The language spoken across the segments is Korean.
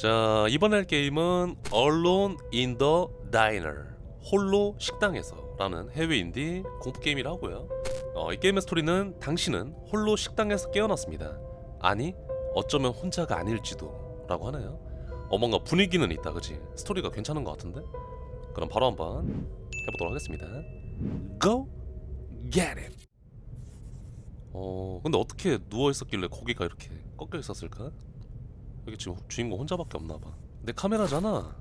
자 이번 할 게임은 Alone in the Diner 홀로 식당에서 라는 해외 인디 공포 게임이라 하고요. 어, 이 게임의 스토리는 당신은 홀로 식당에서 깨어났습니다. 아니 어쩌면 혼자가 아닐지도 라고 하네요. 어 뭔가 분위기는 있다, 그지? 스토리가 괜찮은 것 같은데? 그럼 바로 한번 해보도록 하겠습니다. Go get it. 어 근데 어떻게 누워 있었길래 고기가 이렇게 꺾여 있었을까? 여기 지금 주인공 혼자밖에 없나 봐. 내 카메라잖아.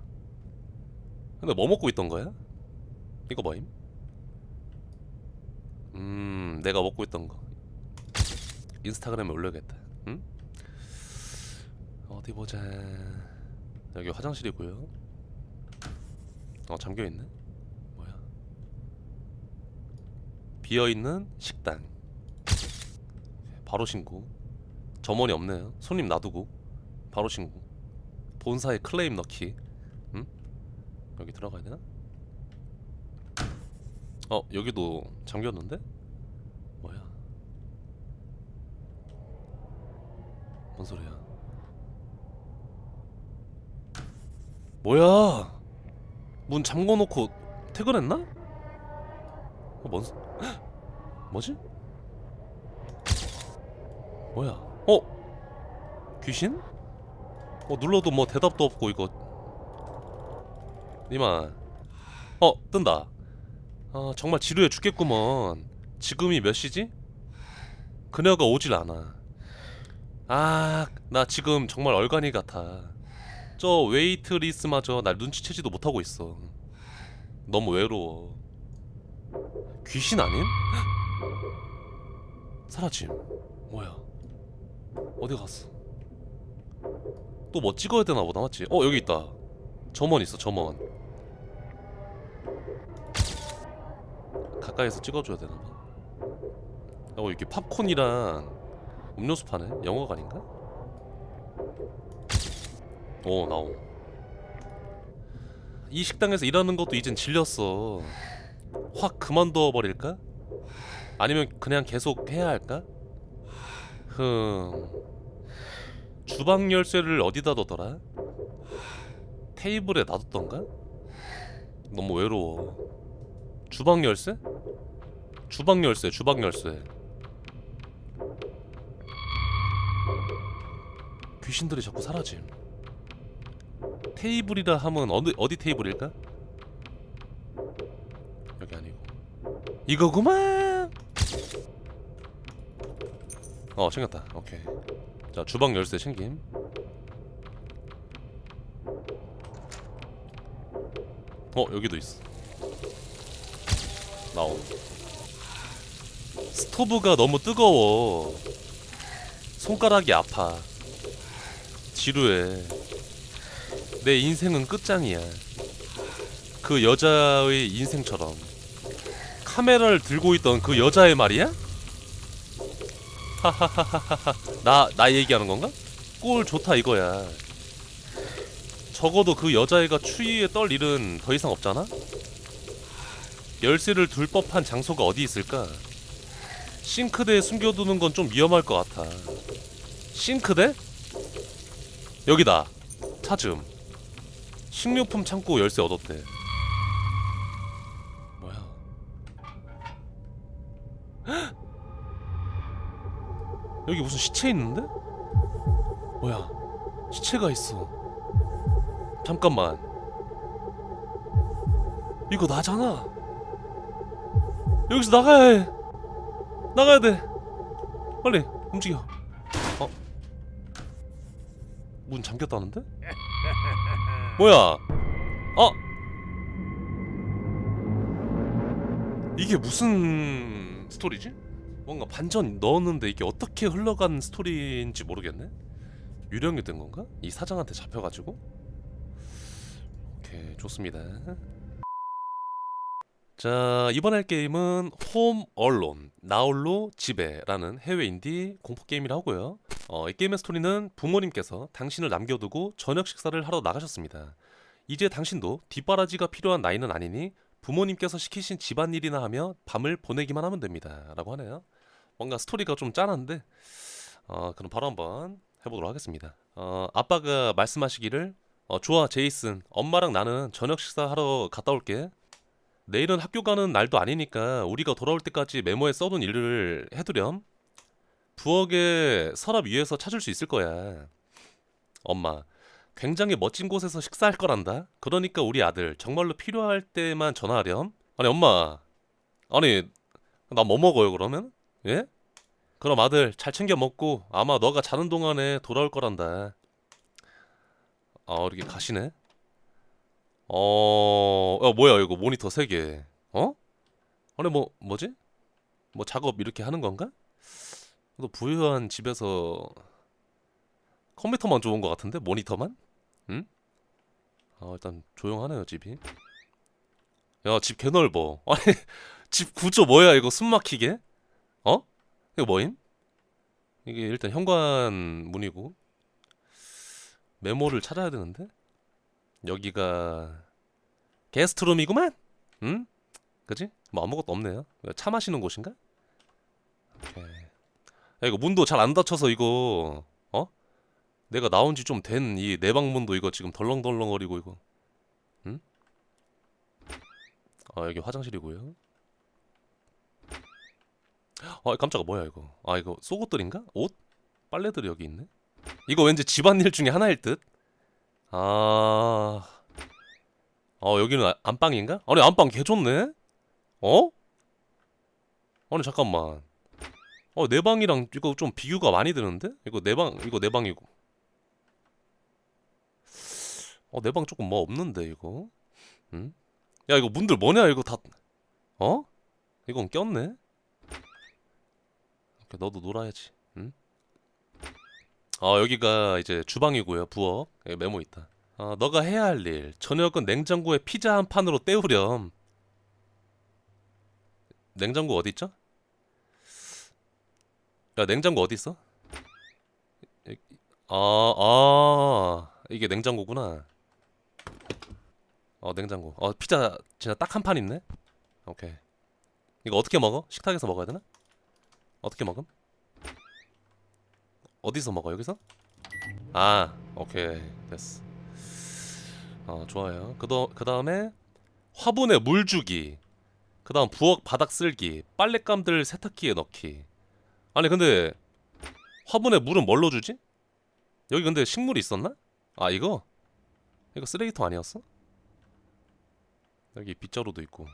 근데 뭐 먹고 있던 거야? 이거 뭐임? 음, 내가 먹고 있던 거. 인스타그램에 올려야겠다. 응? 어디 보자. 여기 화장실이고요. 어, 잠겨 있네. 뭐야? 비어 있는 식당. 바로 신고. 점원이 없네요. 손님 놔두고 바로 신고. 본사에 클레임 넣기. 응? 여기 들어가야 되나? 어 여기도 잠겼는데? 뭐야? 뭔 소리야? 뭐야? 문 잠궈놓고 퇴근했나? 어, 뭔? 소- 헉! 뭐지? 뭐야? 어? 귀신? 어 눌러도 뭐 대답도 없고 이거. 니마. 어 뜬다. 아 정말 지루해 죽겠구먼. 지금이 몇 시지? 그녀가 오질 않아. 아 나 지금 정말 얼간이 같아. 저 웨이트리스마저 날 눈치채지도 못하고 있어. 너무 외로워. 귀신 아님? 사라짐. 뭐야? 어디 갔어 또 뭐 찍어야 되나 보다 맞지? 어 여기 있다 점원 있어 점원 가까이서 찍어줘야 되나 봐. 어 이렇게 팝콘이랑 음료수 파네. 영어관인가? 오 나옴. 이 식당에서 일하는 것도 이젠 질렸어. 확 그만둬 버릴까? 아니면 그냥 계속 해야 할까? 흠. 주방 열쇠를 어디다 뒀더라? 테이블에 놔뒀던가? 너무 외로워. 주방 열쇠? 주방 열쇠, 주방 열쇠. 귀신들이 자꾸 사라짐. 테이블이라 하면 어디 어디 테이블일까? 여기 아니고 이거구만. 어 챙겼다. 오케이. 자 주방 열쇠 챙김. 어 여기도 있어. 나옴. 스토브가 너무 뜨거워. 손가락이 아파. 지루해. 내 인생은 끝장이야. 그 여자의 인생처럼. 카메라를 들고 있던 그 여자의 말이야? 하하하하하. 나, 나 얘기하는 건가? 꼴 좋다 이거야. 적어도 그 여자애가 추위에 떨 일은 더 이상 없잖아? 열쇠를 둘 법한 장소가 어디 있을까? 싱크대에 숨겨두는 건 좀 위험할 것 같아. 싱크대? 여기다. 찾음. 식료품 창고 열쇠 얻었대. 여기 무슨 시체 있는데? 뭐야? 시체가 있어. 잠깐만. 이거 나잖아. 여기서 나가야 해. 나가야 돼. 빨리 움직여. 어? 문 잠겼다는데? 뭐야? 어? 이게 무슨 스토리지? 뭔가 반전 넣었는데 이게 어떻게 흘러간 스토리인지 모르겠네. 유령이 된 건가? 이 사장한테 잡혀가지고? 오케이 좋습니다. 자 이번 할 게임은 홈 얼론 나홀로 집에라는 해외 인디 공포 게임이라 하고요. 어, 이 게임의 스토리는 부모님께서 당신을 남겨두고 저녁 식사를 하러 나가셨습니다. 이제 당신도 뒷바라지가 필요한 나이는 아니니 부모님께서 시키신 집안일이나 하며 밤을 보내기만 하면 됩니다. 라고 하네요. 뭔가 스토리가 좀 짠한데 어, 그럼 바로 한번 해보도록 하겠습니다. 어, 아빠가 말씀하시기를 어, 좋아 제이슨 엄마랑 나는 저녁 식사하러 갔다 올게. 내일은 학교 가는 날도 아니니까 우리가 돌아올 때까지 메모에 써둔 일을 해두렴. 부엌에 서랍 위에서 찾을 수 있을 거야. 엄마, 굉장히 멋진 곳에서 식사할 거란다. 그러니까 우리 아들 정말로 필요할 때만 전화하렴. 아니 엄마, 아니 나 뭐 먹어요 그러면? 예? 그럼 아들 잘 챙겨 먹고 아마 너가 자는 동안에 돌아올 거란다. 아 이렇게 가시네. 어, 야 뭐야 이거 모니터 세 개. 어? 아니 뭐 뭐지? 뭐 작업 이렇게 하는 건가? 너 부유한 집에서 컴퓨터만 좋은 것 같은데 모니터만? 응? 아 일단 조용하네요 집이. 야 집 개 넓어. 아니 집 구조 뭐야 이거 숨막히게? 어? 이거 뭐임? 이게 일단 현관 문이고 메모를 찾아야 되는데 여기가 게스트룸이구만. 응? 그지? 뭐 아무것도 없네요. 차 마시는 곳인가? 오케이. 야 이거 문도 잘 안 닫혀서 이거 어? 내가 나온 지 좀 된 이 내방 문도 이거 지금 덜렁덜렁거리고 이거. 응? 아 여기 화장실이고요. 아 깜짝아 뭐야 이거? 아 이거 속옷들인가? 옷? 빨래들이 여기 있네. 이거 왠지 집안일 중에 하나일 듯. 아, 어 여기는 아- 안방인가? 아니 안방 개 좋네. 어? 아니 잠깐만. 어 내 방이랑 이거 좀 비교가 많이 되는데? 이거 내 방 이거 내 방이고. 어 내 방 조금 뭐 없는데 이거. 응? 야 이거 문들 뭐냐 이거 다. 어? 이건 꼈네. 너도 놀아야지. 응? 아 여기가 이제 주방이고요 부엌 여기 메모 있다 아 너가 해야 할 일 저녁은 냉장고에 피자 한 판으로 때우렴 냉장고 어디 있죠? 야 냉장고 어디 있어? 아, 아 이게 냉장고구나 어 냉장고 어 피자 진짜 딱 한 판 있네 오케이 이거 어떻게 먹어? 식탁에서 먹어야 되나? 어떻게 먹음? 어디서 먹어 여기서? 아 오케이 됐어 어 좋아요 그더 그 다음에 화분에 물 주기 그 다음 부엌 바닥 쓸기 빨랫감들 세탁기에 넣기 아니 근데 화분에 물은 뭘로 주지? 여기 근데 식물이 있었나? 아 이거? 이거 쓰레기통 아니었어? 여기 빗자루도 있고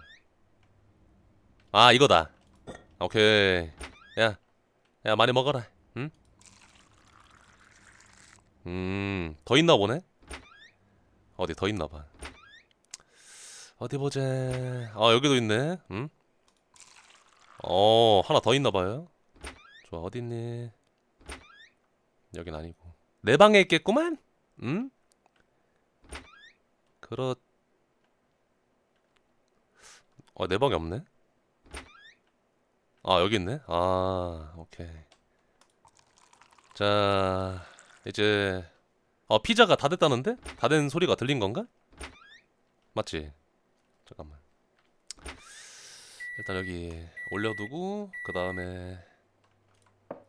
아 이거다 오케이 야 야 많이 먹어라 응? 음, 더 있나 보네? 어디 더 있나 봐. 어디 보자. 아, 여기도 있네. 응? 어, 하나 더 있나 봐요. 좋아, 어디 있니? 여긴 아니고. 내 방에 있겠구만? 응? 그렇. 어, 내 방에 없네. 아, 여기 있네. 아, 오케이. 자, 이제 어 피자가 다 됐다는데? 다 된 소리가 들린 건가? 맞지? 잠깐만 일단 여기 올려두고 그 다음에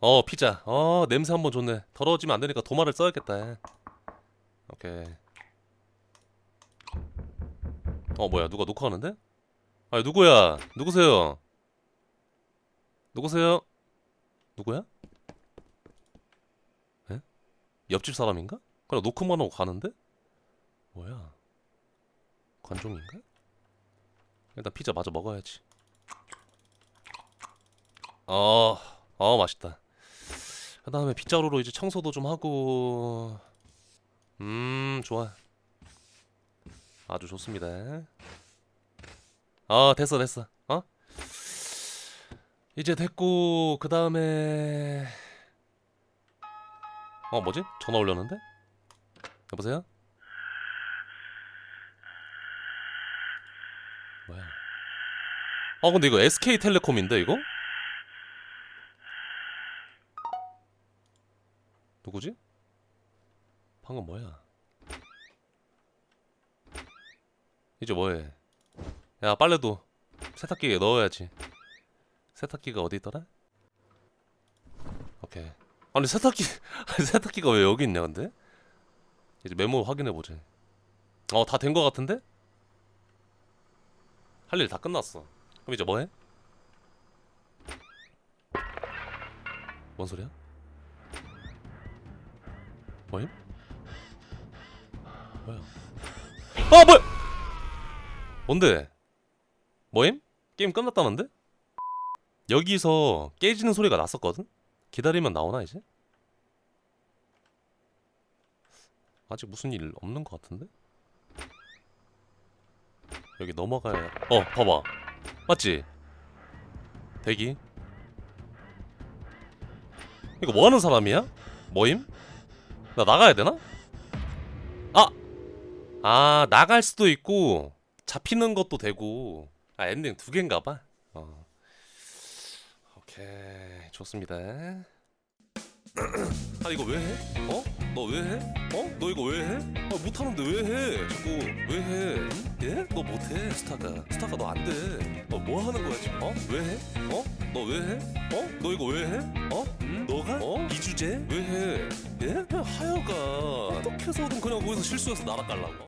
어 피자 어 냄새 한번 좋네 더러워지면 안 되니까 도마를 써야겠다 오케이 어 뭐야 누가 녹화하는데? 아니 누구야 누구세요 누구세요 누구야? 옆집 사람인가? 그냥 노크만 하고 가는데? 뭐야? 관종인가? 일단 피자 마저 먹어야지. 어, 어 맛있다. 그 다음에 빗자루로 이제 청소도 좀 하고, 음 좋아. 아주 좋습니다. 어 됐어 됐어. 어? 이제 됐고 그 다음에 어 뭐지? 전화 올렸는데? 여보세요? 뭐야? 어 근데 이거 SK텔레콤인데 이거? 누구지? 방금 뭐야? 이제 뭐해? 야 빨래도 세탁기에 넣어야지. 세탁기가 어디 있더라? 오케이. 아니 세탁기 세탁기가 왜 여기 있냐 근데? 이제 메모 확인해 보지. 어다 된 거 같은데? 할 일 다 끝났어. 그럼 이제 뭐 해? 뭔 소리야? 뭐임? 뭐야? 아 뭐야? 뭔데? 뭐임? 게임 끝났다는데? 여기서 깨지는 소리가 났었거든? 기다리면 나오나 이제? 아직 무슨 일 없는 것 같은데? 여기 넘어가야 어 봐봐 맞지? 대기 이거 뭐하는 사람이야? 뭐임? 나 나가야 되나? 아! 아 나갈 수도 있고 잡히는 것도 되고 아 엔딩 두 개인가 봐 어. 오케이 좋습니다 아 이거 왜 해? 어? 너 왜 해? 어? 너 이거 왜 해? 아 못하는데 왜 해? 자꾸 왜 해? 응? 예? 너 못해 스타가 스타가 너 안돼 너 뭐 하는 거야 지금? 어? 왜 해? 어? 너 왜 해? 어? 너 이거 왜 해? 어? 응? 너가? 어? 이 주제? 왜 해? 예? 하여가 어떻게 해서든 그냥 거기서 실수해서 날아갈라고